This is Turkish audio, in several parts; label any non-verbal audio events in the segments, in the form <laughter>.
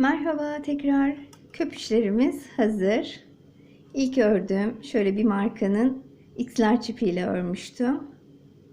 Merhaba tekrar. Köpüşlerimiz hazır. İlk ördüğüm şöyle bir markanın X'ler çipiyle örmüştüm.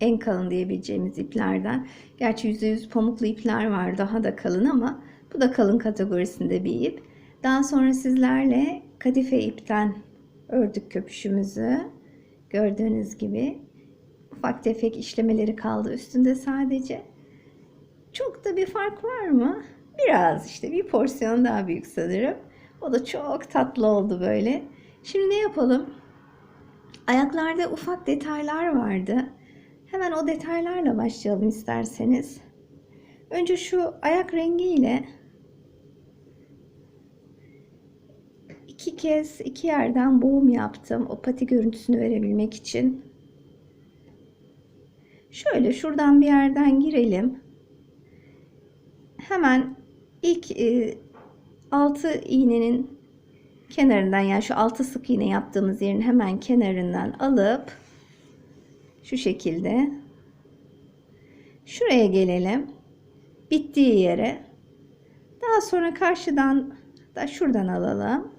En kalın diyebileceğimiz iplerden. Gerçi %100 pamuklu ipler var daha da kalın ama bu da kalın kategorisinde bir ip. Daha sonra sizlerle kadife ipten ördük köpüşümüzü. Gördüğünüz gibi ufak tefek işlemeleri kaldı üstünde sadece. Çok da bir fark var mı? Biraz işte bir porsiyon daha büyük sanırım. O da çok tatlı oldu böyle. Şimdi ne yapalım? Ayaklarda ufak detaylar vardı. Hemen o detaylarla başlayalım isterseniz. Önce şu ayak rengiyle iki kez iki yerden boğum yaptım. O pati görüntüsünü verebilmek için. Şöyle şuradan bir yerden girelim. Hemen ilk e, 6 iğnenin kenarından yani şu altı sık iğne yaptığımız yerin hemen kenarından alıp şu şekilde şuraya gelelim. Bittiği yere. Daha sonra karşıdan da şuradan alalım.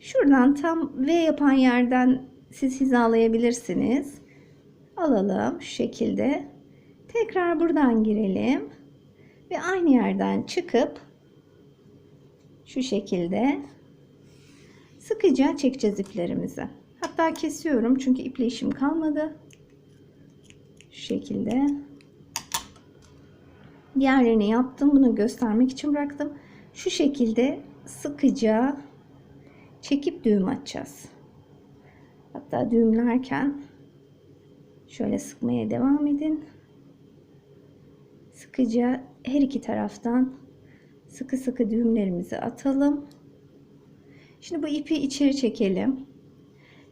Şuradan tam V yapan yerden siz hizalayabilirsiniz. Alalım şu şekilde. Tekrar buradan girelim. Ve aynı yerden çıkıp şu şekilde sıkıca çekeceğiz iplerimizi. Hatta kesiyorum çünkü iple işim kalmadı. Şu şekilde. Diğerlerini yaptım. Bunu göstermek için bıraktım. Şu şekilde sıkıca çekip düğüm atacağız. Hatta düğümlerken şöyle sıkmaya devam edin. Sıkıca her iki taraftan sıkı sıkı düğümlerimizi atalım. Şimdi bu ipi içeri çekelim.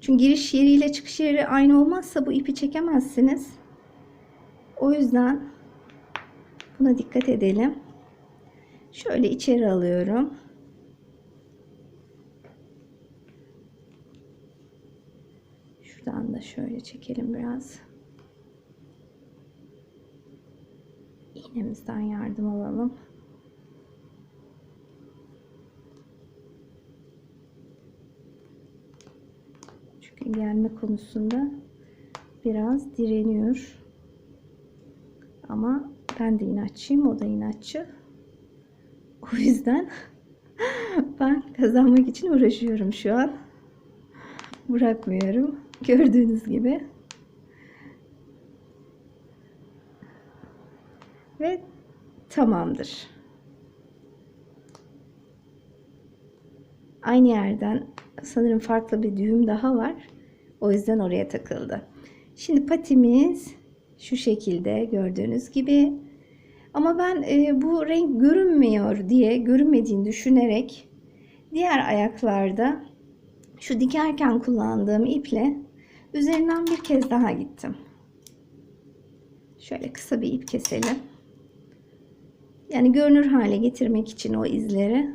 Çünkü giriş yeriyle çıkış yeri aynı olmazsa bu ipi çekemezsiniz. O yüzden buna dikkat edelim. Şöyle içeri alıyorum. Şuradan da şöyle çekelim biraz. İğnemizden yardım alalım. Çünkü gelme konusunda biraz direniyor. Ama ben de inatçıyım, o da inatçı. O yüzden <laughs> ben kazanmak için uğraşıyorum şu an. Bırakmıyorum. Gördüğünüz gibi. Ve tamamdır. Aynı yerden sanırım farklı bir düğüm daha var. O yüzden oraya takıldı. Şimdi patimiz şu şekilde gördüğünüz gibi. Ama ben e, bu renk görünmüyor diye görünmediğini düşünerek diğer ayaklarda şu dikerken kullandığım iple üzerinden bir kez daha gittim. Şöyle kısa bir ip keselim. Yani görünür hale getirmek için o izleri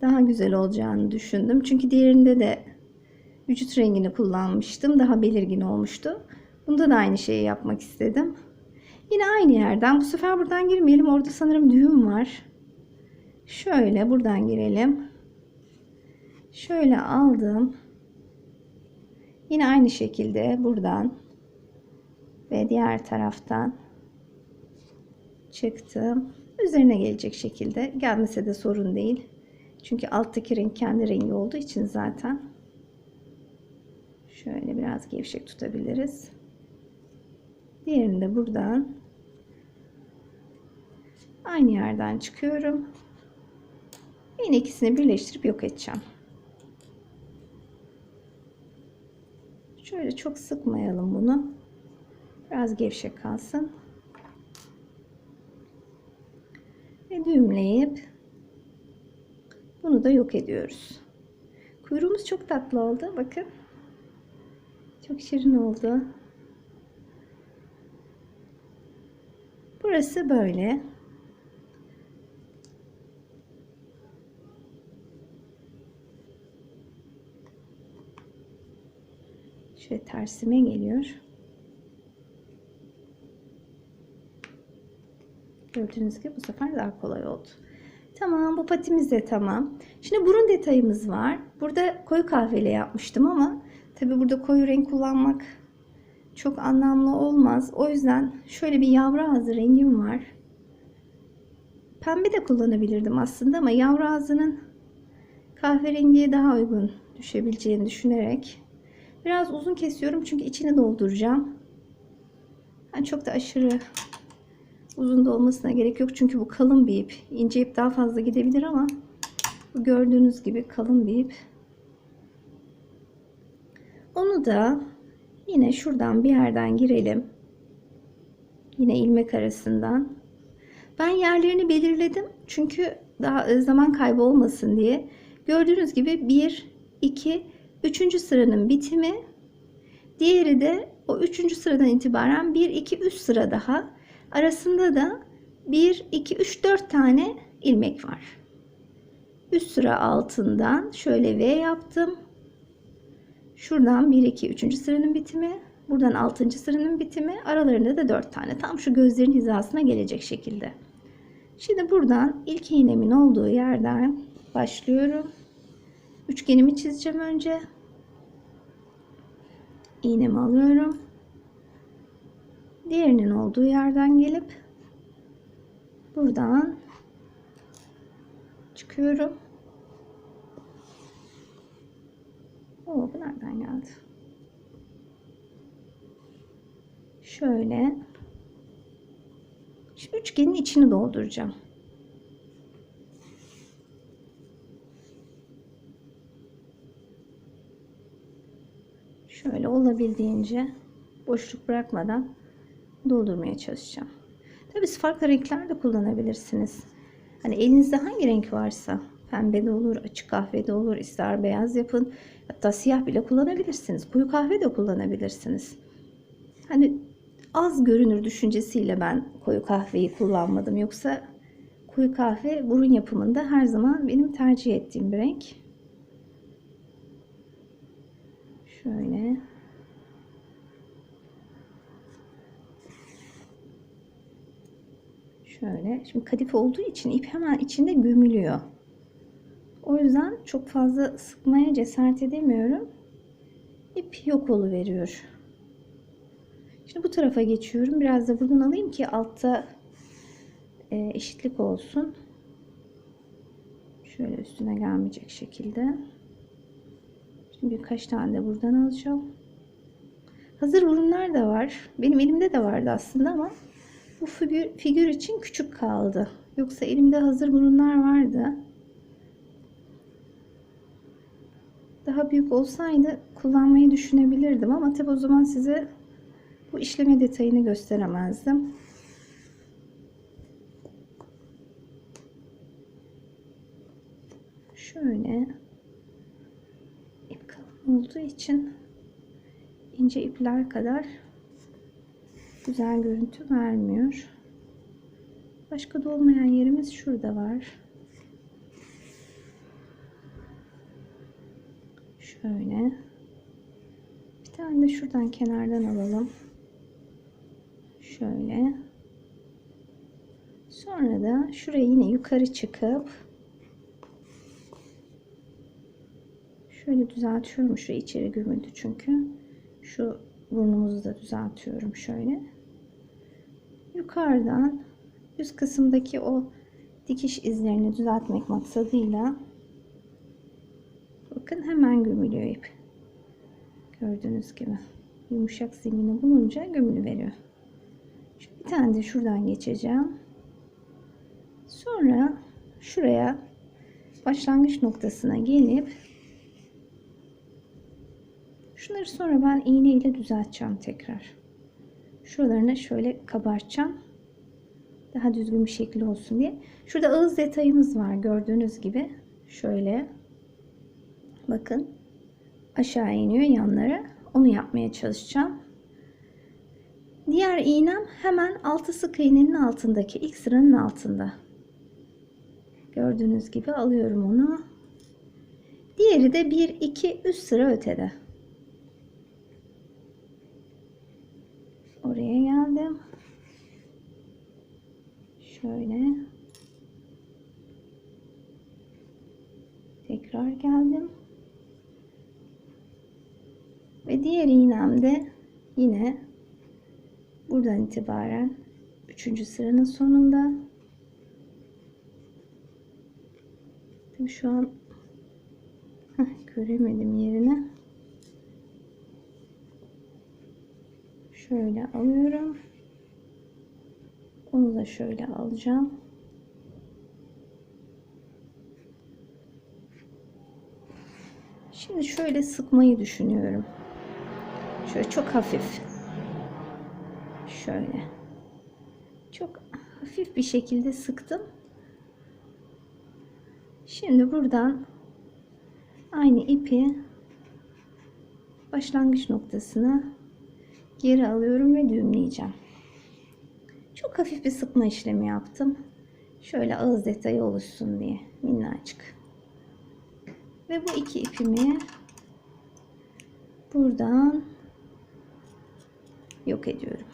daha güzel olacağını düşündüm. Çünkü diğerinde de vücut rengini kullanmıştım. Daha belirgin olmuştu. Bunda da aynı şeyi yapmak istedim. Yine aynı yerden. Bu sefer buradan girmeyelim. Orada sanırım düğüm var. Şöyle buradan girelim. Şöyle aldım. Yine aynı şekilde buradan ve diğer taraftan çıktım. Üzerine gelecek şekilde. Gelmese de sorun değil. Çünkü alttaki renk kendi rengi olduğu için zaten. Şöyle biraz gevşek tutabiliriz. Diğerini de buradan aynı yerden çıkıyorum. Yine ikisini birleştirip yok edeceğim. Şöyle çok sıkmayalım bunu. Biraz gevşek kalsın. Ve düğümleyip bunu da yok ediyoruz. Kuyruğumuz çok tatlı oldu. Bakın. Çok şirin oldu. Burası böyle. Şöyle tersime geliyor. Gördüğünüz gibi bu sefer daha kolay oldu. Tamam bu patimiz de tamam. Şimdi burun detayımız var. Burada koyu kahveyle yapmıştım ama tabi burada koyu renk kullanmak çok anlamlı olmaz. O yüzden şöyle bir yavru ağzı rengim var. Pembe de kullanabilirdim aslında ama yavru ağzının kahverengiye daha uygun düşebileceğini düşünerek biraz uzun kesiyorum çünkü içini dolduracağım. Yani çok da aşırı uzun da olmasına gerek yok çünkü bu kalın bir ip. İnce ip daha fazla gidebilir ama bu gördüğünüz gibi kalın bir ip. Onu da yine şuradan bir yerden girelim. Yine ilmek arasından. Ben yerlerini belirledim çünkü daha e, zaman kaybı olmasın diye. Gördüğünüz gibi 1, 2, 3. sıranın bitimi. Diğeri de o 3. sıradan itibaren 1, 2, 3 sıra daha. Arasında da 1, 2, 3, 4 tane ilmek var. Üst sıra altından şöyle V yaptım. Şuradan 1, 2, 3. sıranın bitimi. Buradan 6. sıranın bitimi. Aralarında da 4 tane. Tam şu gözlerin hizasına gelecek şekilde. Şimdi buradan ilk iğnemin olduğu yerden başlıyorum. Üçgenimi çizeceğim önce. İğnemi alıyorum. Diğerinin olduğu yerden gelip buradan çıkıyorum. Oo, bu nereden geldi? Şöyle. Şimdi üçgenin içini dolduracağım. Şöyle olabildiğince boşluk bırakmadan doldurmaya çalışacağım. Tabii siz farklı renkler de kullanabilirsiniz. Hani elinizde hangi renk varsa pembe de olur, açık kahve de olur, ister beyaz yapın. Hatta siyah bile kullanabilirsiniz. Koyu kahve de kullanabilirsiniz. Hani az görünür düşüncesiyle ben koyu kahveyi kullanmadım. Yoksa koyu kahve burun yapımında her zaman benim tercih ettiğim bir renk. Şöyle. Şöyle. Şimdi kadife olduğu için ip hemen içinde gömülüyor. O yüzden çok fazla sıkmaya cesaret edemiyorum. İp yok veriyor. Şimdi bu tarafa geçiyorum. Biraz da buradan alayım ki altta e, eşitlik olsun. Şöyle üstüne gelmeyecek şekilde. Şimdi birkaç tane de buradan alacağım. Hazır burunlar da var. Benim elimde de vardı aslında ama bu figür, figür için küçük kaldı. Yoksa elimde hazır burunlar vardı. Daha büyük olsaydı kullanmayı düşünebilirdim ama tabi o zaman size bu işleme detayını gösteremezdim. Şöyle ip kalın olduğu için ince ipler kadar güzel görüntü vermiyor. Başka da olmayan yerimiz şurada var. Şöyle. Bir tane de şuradan kenardan alalım. Şöyle. Sonra da şuraya yine yukarı çıkıp şöyle düzeltiyorum. Şu içeri gömüldü çünkü. Şu burnumuzu da düzeltiyorum şöyle. Yukarıdan üst kısımdaki o dikiş izlerini düzeltmek maksadıyla bakın hemen gömülüyor ip. Gördüğünüz gibi yumuşak zemini bulunca gömülü veriyor. Bir tane de şuradan geçeceğim. Sonra şuraya başlangıç noktasına gelip şunları sonra ben iğne ile düzelteceğim tekrar. Şuralarını şöyle kabartacağım. Daha düzgün bir şekilde olsun diye. Şurada ağız detayımız var gördüğünüz gibi. Şöyle bakın aşağı iniyor yanlara. Onu yapmaya çalışacağım. Diğer iğnem hemen altı sık iğnenin altındaki ilk sıranın altında. Gördüğünüz gibi alıyorum onu. Diğeri de 1 2 3 sıra ötede. Oraya geldim. Şöyle. Tekrar geldim. Ve diğer iğnemde yine buradan itibaren 3. sıranın sonunda şu an heh, göremedim yerini. Şöyle alıyorum. Onu da şöyle alacağım. Şimdi şöyle sıkmayı düşünüyorum. Şöyle çok hafif. Şöyle. Çok hafif bir şekilde sıktım. Şimdi buradan aynı ipi başlangıç noktasına geri alıyorum ve düğümleyeceğim. Çok hafif bir sıkma işlemi yaptım. Şöyle ağız detayı oluşsun diye minnacık. Ve bu iki ipimi buradan yok ediyorum.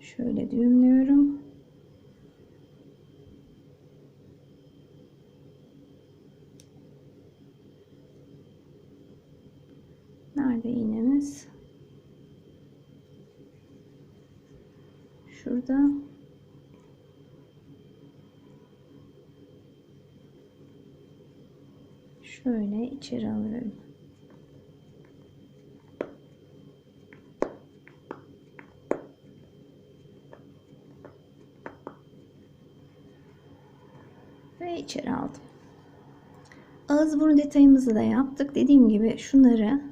Şöyle düğümlüyorum. Nerede iğnemiz? Şurada. Şöyle içeri alıyorum. Ve içeri aldım. Ağız burun detayımızı da yaptık. Dediğim gibi şunları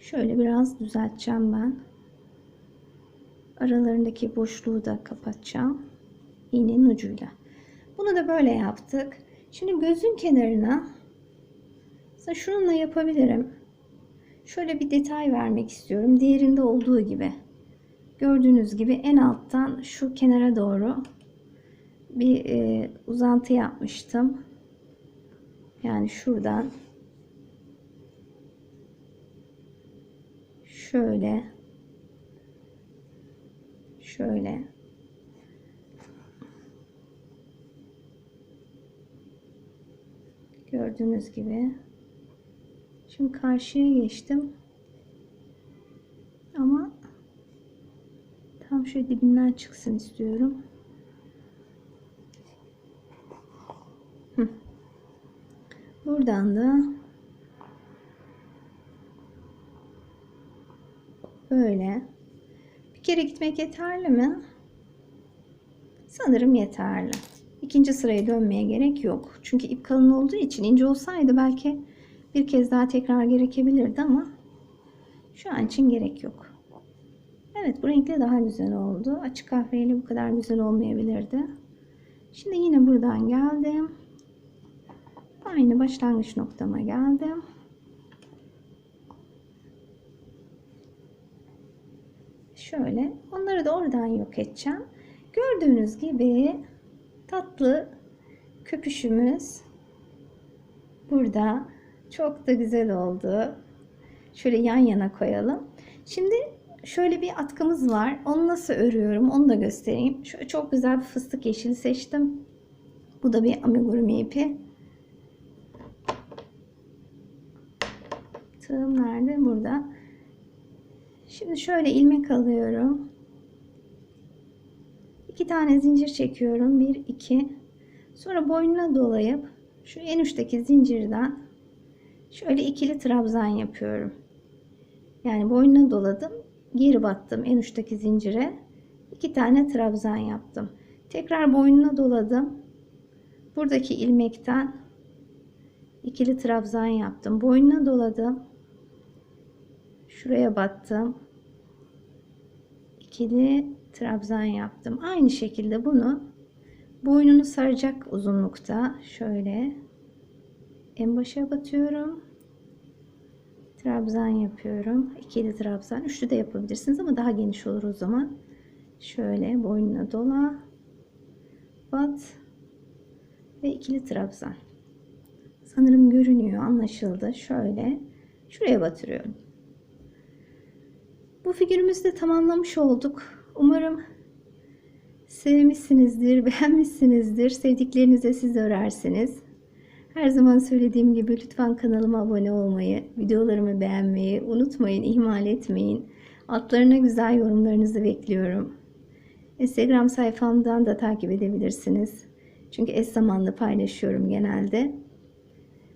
şöyle biraz düzelteceğim ben. Aralarındaki boşluğu da kapatacağım. iğnenin ucuyla. Bunu da böyle yaptık. Şimdi gözün kenarına mesela şununla yapabilirim. Şöyle bir detay vermek istiyorum. Diğerinde olduğu gibi. Gördüğünüz gibi en alttan şu kenara doğru bir e, uzantı yapmıştım. Yani şuradan şöyle şöyle gördüğünüz gibi şimdi karşıya geçtim ama tam şöyle dibinden çıksın istiyorum buradan da böyle bir kere gitmek yeterli mi? Sanırım yeterli. İkinci sıraya dönmeye gerek yok. Çünkü ip kalın olduğu için ince olsaydı belki bir kez daha tekrar gerekebilirdi ama şu an için gerek yok. Evet bu renkle daha güzel oldu. Açık kahveyle bu kadar güzel olmayabilirdi. Şimdi yine buradan geldim. Aynı başlangıç noktama geldim. Şöyle onları da oradan yok edeceğim. Gördüğünüz gibi tatlı köpüşümüz burada. Çok da güzel oldu. Şöyle yan yana koyalım. Şimdi şöyle bir atkımız var. Onu nasıl örüyorum onu da göstereyim. Şöyle çok güzel bir fıstık yeşili seçtim. Bu da bir amigurumi ipi. Tığım nerede? Burada. Şimdi şöyle ilmek alıyorum. İki tane zincir çekiyorum. Bir, iki. Sonra boynuna dolayıp şu en uçtaki zincirden şöyle ikili trabzan yapıyorum. Yani boynuna doladım. Geri battım en uçtaki zincire. iki tane trabzan yaptım. Tekrar boynuna doladım. Buradaki ilmekten ikili trabzan yaptım. Boynuna doladım. Şuraya battım. İkili trabzan yaptım. Aynı şekilde bunu boynunu saracak uzunlukta şöyle en başa batıyorum. Trabzan yapıyorum. İkili trabzan. Üçlü de yapabilirsiniz ama daha geniş olur o zaman. Şöyle boynuna dola. Bat. Ve ikili trabzan. Sanırım görünüyor. Anlaşıldı. Şöyle. Şuraya batırıyorum. Bu figürümüzü de tamamlamış olduk. Umarım sevmişsinizdir, beğenmişsinizdir. Sevdiklerinize siz örersiniz. Her zaman söylediğim gibi lütfen kanalıma abone olmayı, videolarımı beğenmeyi unutmayın, ihmal etmeyin. Altlarına güzel yorumlarınızı bekliyorum. Instagram sayfamdan da takip edebilirsiniz. Çünkü eş zamanlı paylaşıyorum genelde.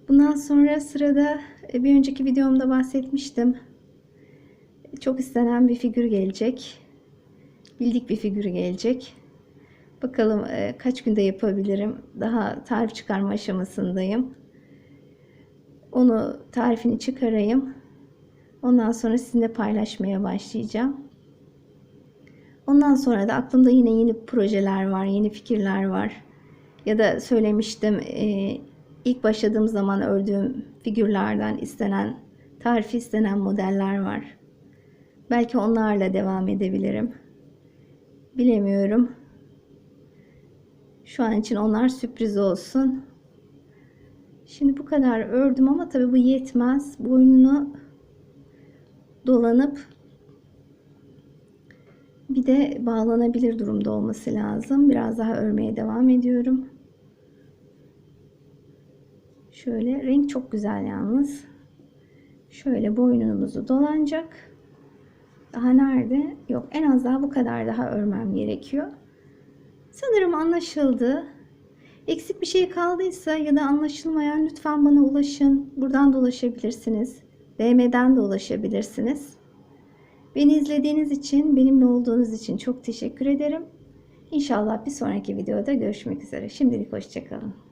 Bundan sonra sırada e, bir önceki videomda bahsetmiştim. Çok istenen bir figür gelecek. Bildik bir figür gelecek. Bakalım e, kaç günde yapabilirim. Daha tarif çıkarma aşamasındayım. Onu tarifini çıkarayım. Ondan sonra sizinle paylaşmaya başlayacağım. Ondan sonra da aklımda yine yeni projeler var, yeni fikirler var. Ya da söylemiştim e, ilk başladığım zaman ördüğüm figürlerden istenen, tarifi istenen modeller var. Belki onlarla devam edebilirim. Bilemiyorum. Şu an için onlar sürpriz olsun. Şimdi bu kadar ördüm ama tabii bu yetmez. Boynunu dolanıp bir de bağlanabilir durumda olması lazım. Biraz daha örmeye devam ediyorum. Şöyle renk çok güzel yalnız. Şöyle boynumuzu dolanacak. Daha nerede? Yok en az daha bu kadar daha örmem gerekiyor. Sanırım anlaşıldı. Eksik bir şey kaldıysa ya da anlaşılmayan lütfen bana ulaşın. Buradan da ulaşabilirsiniz. DM'den de ulaşabilirsiniz. Beni izlediğiniz için, benimle olduğunuz için çok teşekkür ederim. İnşallah bir sonraki videoda görüşmek üzere. Şimdilik hoşçakalın.